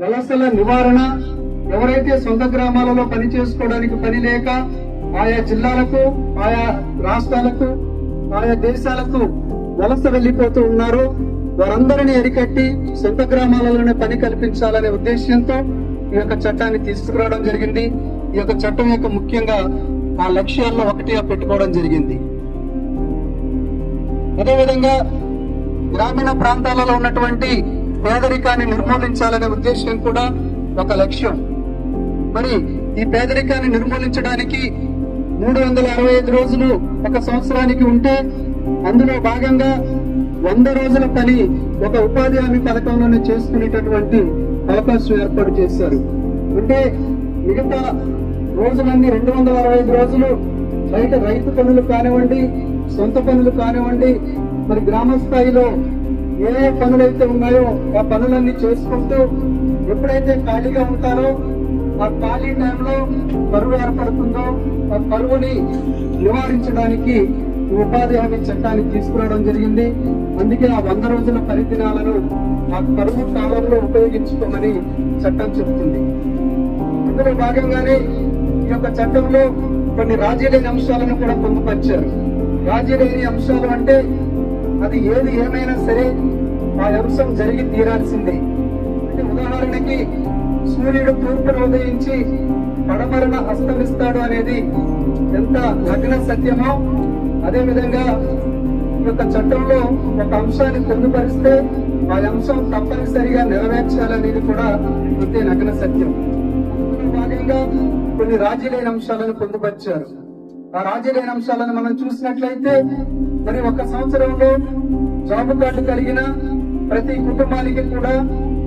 వలసల నివారణ ఎవరైతే సొంత గ్రామాలలో పని చేసుకోవడానికి పని లేక ఆయా జిల్లాలకు ఆయా రాష్ట్రాలకు ఆయా దేశాలకు వలస వెళ్ళిపోతూ ఉన్నారో వారందరినీ అరికట్టి సొంత గ్రామాలలోనే పని కల్పించాలనే ఉద్దేశంతో ఈ యొక్క చట్టాన్ని తీసుకురావడం జరిగింది. ఈ యొక్క చట్టం యొక్క ముఖ్యంగా ఆ లక్ష్యాల్లో ఒకటిగా పెట్టుకోవడం జరిగింది. అదేవిధంగా గ్రామీణ ప్రాంతాలలో ఉన్నటువంటి పేదరికాన్ని నిర్మూలించాలనే ఉద్దేశం కూడా ఒక లక్ష్యం. మరి ఈ పేదరికాన్ని నిర్మూలించడానికి మూడు వందల అరవై ఐదు రోజులు ఒక సంవత్సరానికి ఉంటే అందులో భాగంగా వంద రోజుల పని ఒక ఉపాధి హామీ పథకంలోనే చేసుకునేటటువంటి అవకాశం ఏర్పాటు చేశారు. అంటే మిగతా రోజులన్నీ రెండు వందల అరవై ఐదు రోజులు బయట రైతు పనులు కానివ్వండి సొంత పనులు కానివ్వండి మరి గ్రామ స్థాయిలో ఏ పనులైతే ఉన్నాయో ఆ పనులన్నీ చేసుకుంటూ ఎప్పుడైతే ఖాళీగా ఉంటారో ఆ ఖాళీ టైంలో కరువు ఏర్పడుతుందో ఆ కరువుని నివారించడానికి ఉపాధి హామీ చట్టాన్ని తీసుకురావడం జరిగింది. అందుకే ఆ వంద రోజుల పరిదినాలను ఆ కరువు కాలంలో ఉపయోగించుకోమని చట్టం చెబుతుంది. అందులో భాగంగానే ఈ యొక్క చట్టంలో కొన్ని రాజీ లేని అంశాలను కూడా పొందుపరిచారు. రాజీ లేని అంశాలు అంటే అది ఏది ఏమైనా సరే ఆ అంశం జరిగి తీరాల్సిందే. అంటే ఉదాహరణకి సూర్యుడు తూర్పును ఉదయించి పడమరణ అస్తమిస్తాడు అనేది ఎంత లగ్న సత్యమో అదే విధంగా ఈ యొక్క చట్టంలో ఒక అంశాన్ని పొందుపరిస్తే ఆ అంశం తప్పనిసరిగా నెరవేర్చాలనేది కూడా అంతే నగ్న సత్యం. భాగంగా కొన్ని రాజీ లేని అంశాలను పొందుపరిచారు. ఆ రాజీ అంశాలను మనం చూసినట్లయితే మరి ఒక సంవత్సరంలో జాబ్ కార్డు కలిగిన ప్రతి కుటుంబానికి కూడా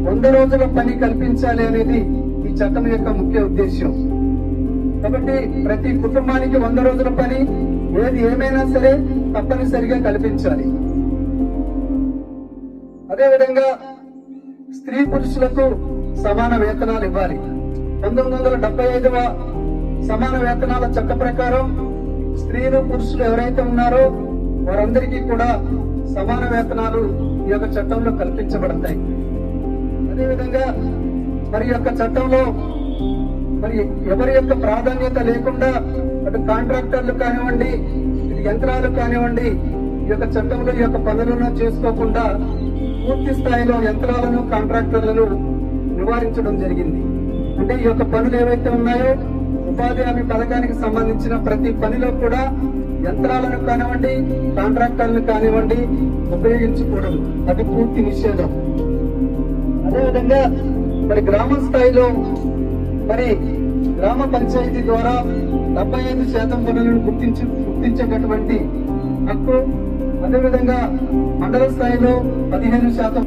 వంద రోజుల పని కల్పించాలి అనేది ఈ చట్టం యొక్క ముఖ్య ఉద్దేశం కాబట్టి ప్రతి కుటుంబానికి వంద రోజుల పని ఏది ఏమైనా సరే తప్పనిసరిగా కల్పించాలి. అదేవిధంగా స్త్రీ పురుషులకు సమాన వేతనాలు ఇవ్వాలి. పంతొమ్మిది వందల డెబ్బై ఐదవ సమాన వేతనాల చట్ట ప్రకారం స్త్రీలు పురుషులు ఎవరైతే ఉన్నారో వారందరికీ కూడా సమాన వేతనాలు ఈ యొక్క చట్టంలో కల్పించబడతాయి. అదేవిధంగా మరి యొక్క చట్టంలో మరి ఎవరి యొక్క ప్రాధాన్యత లేకుండా అటు కాంట్రాక్టర్లు కానివ్వండి యంత్రాలు కానివ్వండి ఈ యొక్క చట్టంలో ఈ యొక్క పనులను చేసుకోకుండా పూర్తి స్థాయిలో యంత్రాలను కాంట్రాక్టర్లను నివారించడం జరిగింది. అంటే ఈ యొక్క పనులు ఏవైతే ఉన్నాయో ఉపాధి హామీ పథకానికి సంబంధించిన ప్రతి పనిలో కూడా యంత్రాలను కానివ్వండి కాంట్రాక్టర్లను కానివ్వండి ఉపయోగించకూడదు. అది పూర్తి నిషేధం. అదేవిధంగా మరి గ్రామ స్థాయిలో మరి గ్రామ పంచాయతీ ద్వారా డెబ్బై ఐదు శాతం పనులను గుర్తించి గుర్తించేటటువంటి హక్కు అదేవిధంగా మండల స్థాయిలో పదిహేను శాతం